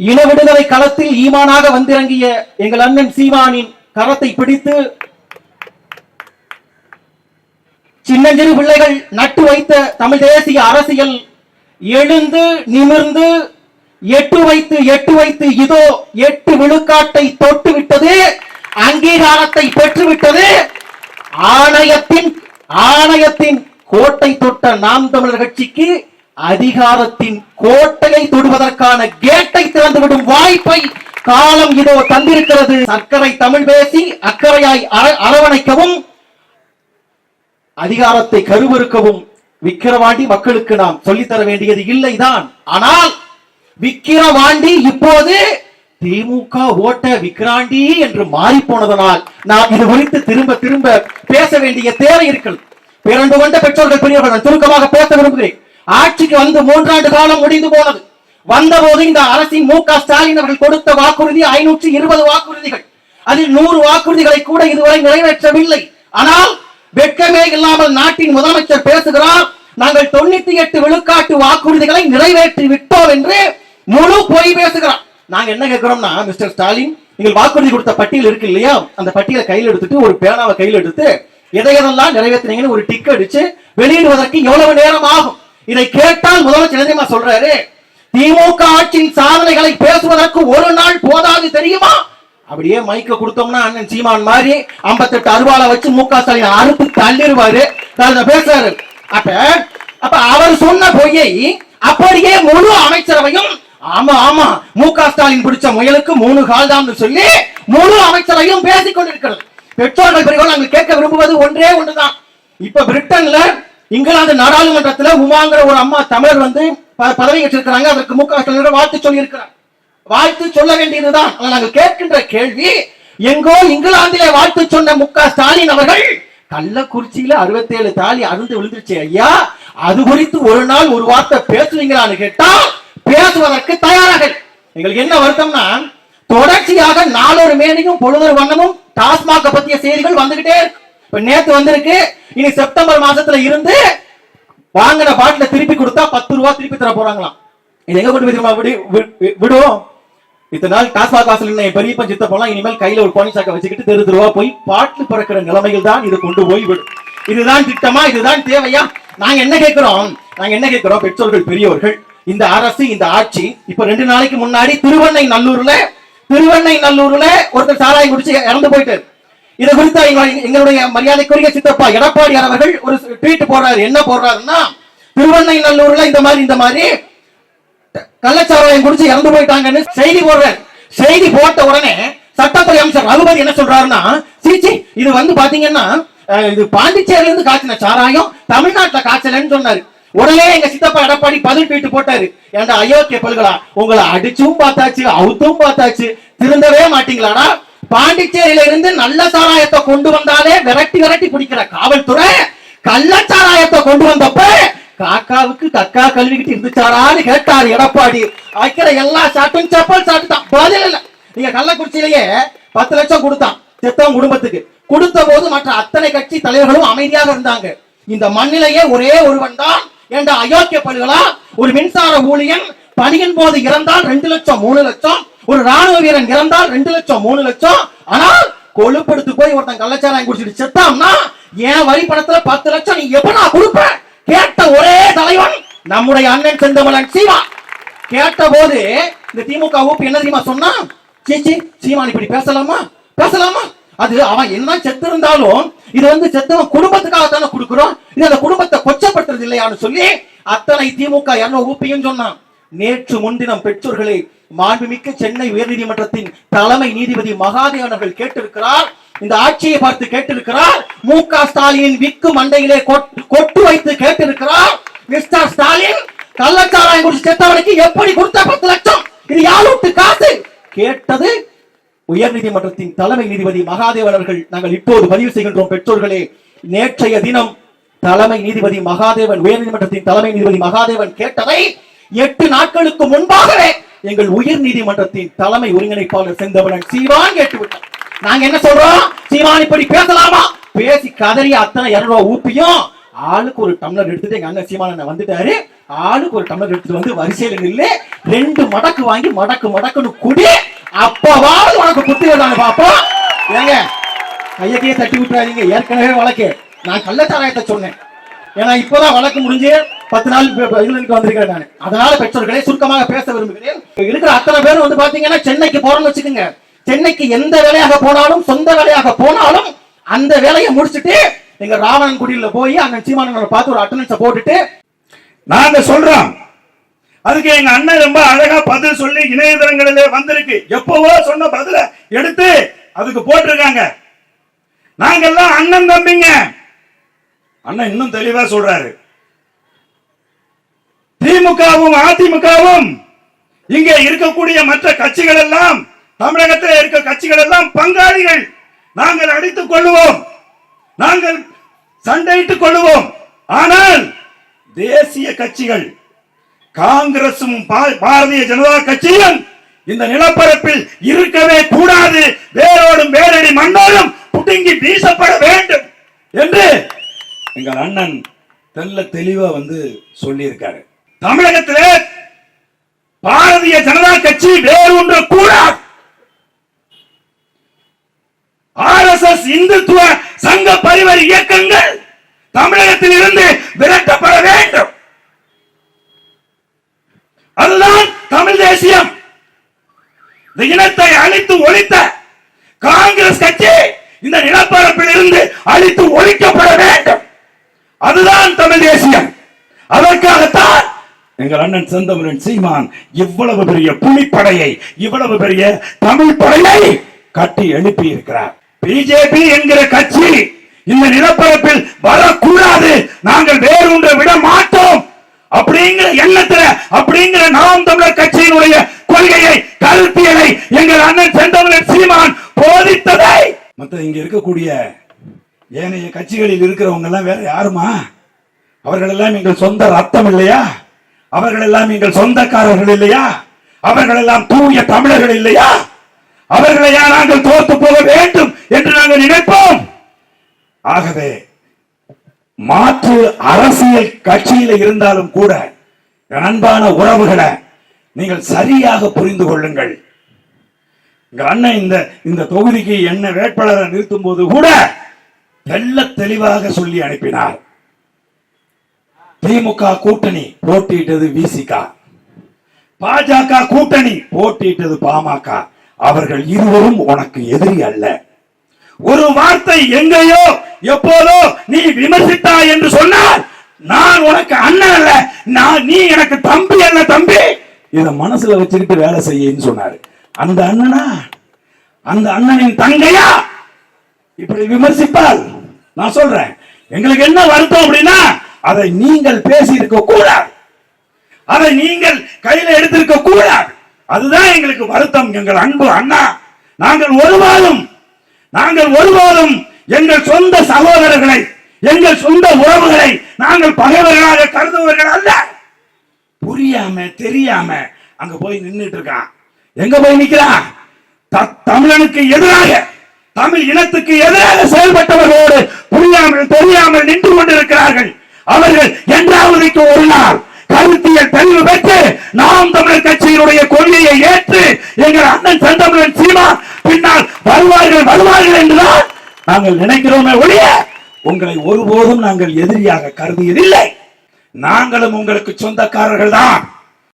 இன விடுதலை களத்தில் ஈமானாக வந்திறங்கிய எங்கள் அண்ணன் சீமானின் கரத்தை பிடித்து சின்னஞ்சிறு பிள்ளைகள் நட்டு வைத்த தமிழ் தேசிய அரசியல் எழுந்து நிமிர்ந்து எட்டு வைத்து எட்டு வைத்து இதோ எட்டு விழுக்காட்டை தொட்டு விட்டது அங்கீகாரத்தை பெற்றுவிட்டது. ஆணையத்தின் ஆணையத்தின் கோட்டை தொட்ட நாம் தமிழர் கட்சிக்கு அதிகாரத்தின் கோட்டையை தொடுவதற்கான கேட்டை திறந்துவிடும் வாய்ப்பை காலம் இதோ தந்திருக்கிறது. சர்க்கரை தமிழ் பேசி அக்கறையாய் அரவணைக்கவும் அதிகாரத்தை கருவறுக்கவும் விக்கிரவாண்டி மக்களுக்கு நாம் சொல்லித்தர வேண்டியது இல்லைதான். ஆனால் விக்கிரவாண்டி இப்போது திமுக ஓட்ட விக்கிராண்டி என்று மாறி போனதனால் நாம் இது குறித்து திரும்ப திரும்ப பேச வேண்டிய தேவை இருக்கிறது. பிறந்து கொண்ட பெற்றோர்கள் பெரியவர்கள் நான் சுருக்கமாக பேச விரும்புகிறேன். ஆட்சிக்கு வந்து மூன்றாண்டு காலம் முடிந்து போனது. வந்தபோது இந்த அரசின் மு க ஸ்டாலின் அவர்கள் கொடுத்த வாக்குறுதி ஐநூற்றி இருபது வாக்குறுதிகள். அதில் நூறு வாக்குறுதிகளை கூட இதுவரை நிறைவேற்றவில்லை. ஆனால் வெட்கமே இல்லாமல் நாட்டின் முதலமைச்சர் பேசுகிறார் நாங்கள் தொண்ணூத்தி எட்டு விழுக்காட்டு வாக்குறுதிகளை நிறைவேற்றி விட்டோம் என்று முழு பொய் பேசுகிறார். நாங்க என்ன கேட்கிறோம்னா மிஸ்டர் ஸ்டாலின் நீங்கள் வாக்குறுதி கொடுத்த பட்டியல் இருக்கு இல்லையா? அந்த பட்டியலை கையில் எடுத்துட்டு ஒரு பேனாவை கையில் எடுத்து எதை எதெல்லாம் நிறைவேற்றினீங்கன்னு ஒரு டிக் அடிச்சு வெளியிடுவதற்கு எவ்வளவு நேரம் ஆகும்? இதை கேட்டால் முதலமைச்சர் என்ன தெரியுமா சொல்றாரு திமுக ஆட்சியின் சாதனைகளை பேசுவதற்கு ஒரு நாள் போதாது தெரியுமா? அப்படியே மைக்க கொடுத்தோம்னா அண்ணன் சீமான் மாதிரி ஐம்பத்தெட்டு அருவால வச்சு மு க ஸ்டாலின் அறுப்பு தள்ளிடுவாரு. பேசுறாரு. அப்ப அப்ப அவர் சொன்ன பொய்யை அப்படியே முழு அமைச்சரவையும் ஆமா ஆமா மு க ஸ்டாலின் பிடிச்ச முயலுக்கு மூணு கால் தான் சொல்லி முழு அமைச்சரையும் பேசிக் கொண்டிருக்கிறது. பெற்றோர்கள் பிரிவுகள் நாங்கள் கேட்க விரும்புவது ஒன்றே ஒன்றுதான். இப்ப பிரிட்டன்ல இங்கிலாந்து நாடாளுமன்றத்துல உமாங்கிற ஒரு அம்மா தமிழர் வந்து ப- பதவி ஏற்றிருக்கிறாங்க. அதற்கு மு க ஸ்டாலின் வாழ்த்து சொல்லி இருக்கிறார் வாழ்த்து சொல்ல வேண்டியதுதான். நாங்கள் கேட்கின்ற கேள்வி எங்கோ இங்கிலாந்திலே வாழ்த்து சொன்ன மு க ஸ்டாலின் அவர்கள் கள்ளக்குறிச்சியில 67 தாலி அருந்து விழுந்துருச்சு ஐயா. அது குறித்து ஒரு நாள் ஒரு வார்த்தை பேசுவீங்களான்னு கேட்டா பேசுவதற்கு தயாராக. எங்களுக்கு என்ன வருத்தம்னா தொடர்ச்சியாக நாலொரு மேனியும் பொழுதொரு வண்ணமும் டாஸ்மாக பத்திய செய்திகள் வந்துகிட்டே இருக்கு. இப்ப நேத்து வந்திருக்கு. இனி செப்டம்பர் மாசத்துல இருந்து வாங்கின பாட்டில திருப்பி கொடுத்தா பத்து ரூபா திருப்பி தர போறாங்களாம். இது எங்க கொண்டு போய் விடு- விடுவோம். இத்தனை நாள் டாஸ்மாக் வாசல் நின்ன என் பெரியப்ப சித்த போலாம் இனிமேல் கையில ஒரு கோணி சாக்க வச்சுக்கிட்டு தெரு தெருவா போய் பாட்டு பிறக்கிற நிலைமையில் தான் இது கொண்டு போய் விடும் இதுதான் திட்டமா? இதுதான் தேவையா? நாங்க என்ன கேட்கிறோம்? நாங்க என்ன கேட்கிறோம்? பெற்றோர்கள் பெரியவர்கள் இந்த அரசு இந்த ஆட்சி இப்ப ரெண்டு நாளைக்கு முன்னாடி திருவண்ணை நல்லூர்ல திருவண்ணை நல்லூர்ல ஒருத்தர் சாராயம் குடிச்சு இறந்து போயிட்டு இதை குறித்து எங்களுடைய மரியாதைக்குரிய சித்தப்பா எடப்பாடியார் அவர்கள் ஒரு ட்வீட் போடுறாரு. என்ன போடுறாருன்னா திருவண்ணை நல்லூர்ல இந்த மாதிரி இந்த மாதிரி கள்ளச்சாராயம் குடிச்சு இறந்து போயிட்டாங்கன்னு செய்தி போடுறாரு. செய்தி போட்ட உடனே சட்டத்துறை அமைச்சர் ரகுபதி என்ன சொல்றாருன்னா சீச்சி இது வந்து பாத்தீங்கன்னா இது பாண்டிச்சேரியில இருந்து காய்ச்சின சாராயம் தமிழ்நாட்டுல காய்ச்சலன்னு சொன்னாரு. உடனே எங்க சித்தப்பா எடப்பாடி பதில் ட்வீட் போட்டாரு. ஏன்டா அயோக்கிய பல்களா உங்களை அடிச்சும் பார்த்தாச்சு அவுத்தும் பார்த்தாச்சு திருந்தவே மாட்டீங்களாடா? பாண்டிச்சேரியில இருந்து நல்ல சாராயத்தை கொண்டு வந்தாலே விரட்டி விரட்டி பிடிக்கிற காவல்துறை கள்ளச்சாராயத்தை கொண்டு வந்தப்ப காக்காவுக்கு கக்கா கழுவிக்கிட்டு இருந்துச்சாரான்னு கேட்டாரு எடப்பாடி. வைக்கிற எல்லா சாட்டும் செப்பல் சாட்டு தான். பதில் இல்ல. நீங்க கள்ளக்குறிச்சியிலேயே பத்து லட்சம் கொடுத்தான் செத்தவன் குடும்பத்துக்கு. கொடுத்த போது மற்ற அத்தனை கட்சி தலைவர்களும் அமைதியாக இருந்தாங்க. இந்த மண்ணிலேயே ஒரே ஒருவன் தான். என்ற அயோக்கிய பல்களா ஒரு மின்சார ஊழியன் பணியின் போது இறந்தால் ரெண்டு லட்சம் மூணு லட்சம். ஒரு ராணுவ வீரன் இறந்தால் ரெண்டு லட்சம் மூணு லட்சம். ஆனால் கொழுப்படுத்து போய் ஒருத்தன் கள்ளச்சாராயம் குடிச்சிட்டு செத்தான்னா என் வரி பணத்துல பத்து லட்சம் நீ எவனா கொடுப்பேன் கேட்ட ஒரே தலைவன் நம்முடைய அண்ணன் செந்தமலன் சீமா. கேட்ட போது இந்த திமுக ஊப்பு என்ன தெரியுமா சொன்னா? சீச்சி சீமான் இப்படி பேசலாமா? பேசலாமா? அது அவன் என்ன செத்து இருந்தாலும் இது வந்து செத்தவன் குடும்பத்துக்காக தானே கொடுக்குறோம். இது அந்த குடும்பத்தை கொச்சப்படுத்துறது இல்லையான்னு சொல்லி அத்தனை திமுக என்ன ஊப்பியும் சொன்னான். நேற்று முன்தினம் பெற்றோர்களை மாண்புமிக்க சென்னை உயர்நீதிமன்றத்தின் தலைமை நீதிபதி மகாதேவன் கேட்டிருக்கிறார். இந்த ஆட்சியை பார்த்து கேட்டிருக்கிறார். மு க ஸ்டாலின் விக்கு மண்டையிலே கொட்டு வைத்து கேட்டிருக்கிறார். மிஸ்டர் ஸ்டாலின் கள்ளச்சாராயம் குடிச்சு செத்தவனுக்கு எப்படி கொடுத்த பத்து லட்சம்? இது யாரு காசு? கேட்டது உயர்நீதிமன்றத்தின் தலைமை நீதிபதி மகாதேவன் அவர்கள். நாங்கள் இப்போது பதிவு செய்கின்றோம் பெற்றோர்களே. நேற்றைய தினம் தலைமை நீதிபதி மகாதேவன் உயர்நீதிமன்றத்தின் தலைமை நீதிபதி மகாதேவன் கேட்டதை எட்டு நாட்களுக்கு முன்பாகவே எங்கள் உயர் நீதிமன்றத்தின் தலைமை ஒருங்கிணைப்பாளர் செந்தவனன் சீவான் கேட்டுவிட்டார். நாங்க என்ன சொல்றோம்? சீமான் இப்படி பேசலாமா? பேசி கதறி அத்தனை இரநூறுவா ஊப்பியும் ஆளுக்கு ஒரு டம்ளர் எடுத்துட்டு எங்க அண்ணன் சீமானண்ணன் வந்துட்டாரு. ஆளுக்கு ஒரு டம்ளர் எடுத்துட்டு வந்து வரிசையில நில்லு ரெண்டு மடக்கு வாங்கி மடக்கு மடக்குன்னு குடி அப்பவாவது உனக்கு புத்தி வருதாங்க பாப்போம் ஏங்க கையக்கையே தட்டி விட்டுறாதீங்க. ஏற்கனவே வழக்கு. நான் கள்ளச்சாராயத்தை சொன்னேன். ஏன்னா இப்பதான் வழக்கு முடிஞ்சு பத்து நாள் பதிலுக்கு ப- வந்திருக்கிறேன் நான். அதனால பெற்றோர்களே சுருக்கமாக பேச விரும்புகிறேன். இருக்கிற அத்தனை பேரும் வந்து பாத்தீங்கன்னா சென்னைக்கு போறோம்னு வச்சுக்கோங்க. சென்னைக்கு எந்த வேலையாக போனாலும் சொந்த வேலையாக போனாலும் அந்த வேலையை முடிச்சுட்டு எங்க ராவணன் குடியில போய் அண்ணன் சீமானங்களை பார்த்து ஒரு அட்டனன்ஸை போட்டுட்டு நாங்க சொல்றோம். அதுக்கு எங்க அண்ணன் ரொம்ப அழகா பதில் சொல்லி இணையதளங்களிலே வந்திருக்கு. எப்பவோ சொன்ன பதில எடுத்து அதுக்கு போட்டிருக்காங்க. நாங்கெல்லாம் அண்ணன் தம்பிங்க. அண்ணன் இன்னும் தெளிவா சொல்றாரு. திமுகவும் அதிமுகவும் இங்கே இருக்கக்கூடிய மற்ற கட்சிகள் எல்லாம் தமிழகத்தில் இருக்க கட்சிகள் எல்லாம் பங்காளிகள். நாங்கள் அடித்துக் கொள்ளுவோம். நாங்கள் சண்டையிட்டுக் கொள்ளுவோம். ஆனால் தேசிய கட்சிகள் காங்கிரசும் பா- பாரதிய ஜனதா கட்சியும் இந்த நிலப்பரப்பில் இருக்கவே கூடாது. வேரோடும் வேரடி மண்ணோடும் புடுங்கி வீசப்பட வேண்டும் என்று எங்கள் அண்ணன் தெல்ல தெளிவா வந்து சொல்லியிருக்காரு. தமிழகத்தில் பாரதிய ஜனதா கட்சி வேரூன்ற கூடாது ஆர்எஸ்எஸ் இந்துத்துவ சங்க பரிவர் இயக்கங்கள் தமிழகத்தில் இருந்து விரட்டப்பட வேண்டும். அதுதான் தமிழ் தேசியம். இந்த இனத்தை அழித்து ஒழித்த காங்கிரஸ் கட்சி இந்த நிலப்பரப்பில் இருந்து அழித்து ஒழிக்க வேண்டும் அதுதான் தமிழ் தேசியம் அதற்காகத்தான் எங்கள் அண்ணன் செந்தமிழன் சீமான் இவ்வளவு பெரிய புலிப்படையை இவ்வளவு பெரிய தமிழ் படையை கட்டி எழுப்பி இருக்கிறார் பிஜேபி என்கிற கட்சி இந்த நிலப்பரப்பில் வரக்கூடாது. நாங்கள் வேறு ஒன்றை விட மாட்டோம். அப்படிங்கிற எண்ணத்துல அப்படிங்கிற நாம் தமிழர் கட்சியினுடைய கொள்கையை கருத்தியலை எங்கள் அண்ணன் செந்தமிழன் சீமான் போதித்ததை. மற்ற இங்க இருக்கக்கூடிய ஏனைய கட்சிகளில் இருக்கிறவங்க எல்லாம் வேற யாருமா? அவர்கள் எல்லாம் எங்கள் சொந்த ரத்தம் இல்லையா? அவர்கள் எல்லாம் எங்கள் சொந்தக்காரர்கள் இல்லையா? அவர்கள் எல்லாம் தூய தமிழர்கள் இல்லையா? அவர்களையா நாங்கள் தோத்து போக வேண்டும் என்று நாங்கள் நினைப்போம். ஆகவே மாற்று அரசியல் கட்சியில இருந்தாலும் கூட அன்பான உறவுகளை நீங்கள் சரியாக புரிந்து கொள்ளுங்கள். அண்ணன் இந்த இந்த தொகுதிக்கு என்ன வேட்பாளரை நிறுத்தும் போது கூட தெல்ல தெளிவாக சொல்லி அனுப்பினார். திமுக கூட்டணி போட்டியிட்டது விசிகா. பாஜக கூட்டணி போட்டியிட்டது பாமக. அவர்கள் இருவரும் உனக்கு எதிரி அல்ல. ஒரு வார்த்தை எங்கேயோ எப்போதோ நீ விமர்சித்தா என்று சொன்னால் நான் உனக்கு அண்ணன் அல்ல நான் நீ எனக்கு தம்பி அல்ல தம்பி. இத மனசுல வச்சுக்கிட்டு வேலை செய்யன்னு சொன்னாரு. அந்த அண்ணனா? அந்த அண்ணனின் தங்கையா? இப்படி விமர்சிப்பால் நான் சொல்றேன். எங்களுக்கு என்ன வருத்தம் அப்படின்னா அதை நீங்கள் பேசி இருக்க கூடாது. அதை நீங்கள் கையில எடுத்திருக்க கூடாது. அதுதான் எங்களுக்கு வருத்தம் எங்கள் அன்பு அண்ணா. நாங்கள் ஒருவாலும் நாங்கள் ஒருபோதும் எங்கள் சொந்த சகோதரர்களை எங்கள் சொந்த உறவுகளை நாங்கள் பகைவர்களாக கருதுவர்கள் அல்ல. புரியாம தெரியாம அங்க போய் நின்னுட்டு இருக்கான் எங்க போய் நிக்கிறான் த- தமிழனுக்கு எதிராக தமிழ் இனத்துக்கு எதிராக செயல்பட்டவர்களோடு புரியாமல் தெரியாமல் நின்று கொண்டிருக்கிறார்கள். அவர்கள் என்றாவதுக்கு ஒரு நாள் கருத்தியல் தெளிவு பெற்று நாம் தமிழர் கட்சியினுடைய கொள்கையை ஏற்று எங்கள் அண்ணன் செந்தமிழன் சீமா பின்னால் வருவார்கள் வருவார்கள் என்றுதான் நாங்கள் நினைக்கிறோமே ஒழிய உங்களை ஒருபோதும் நாங்கள் எதிரியாக கருதியதில்லை. நாங்களும் உங்களுக்கு சொந்தக்காரர்கள் தான்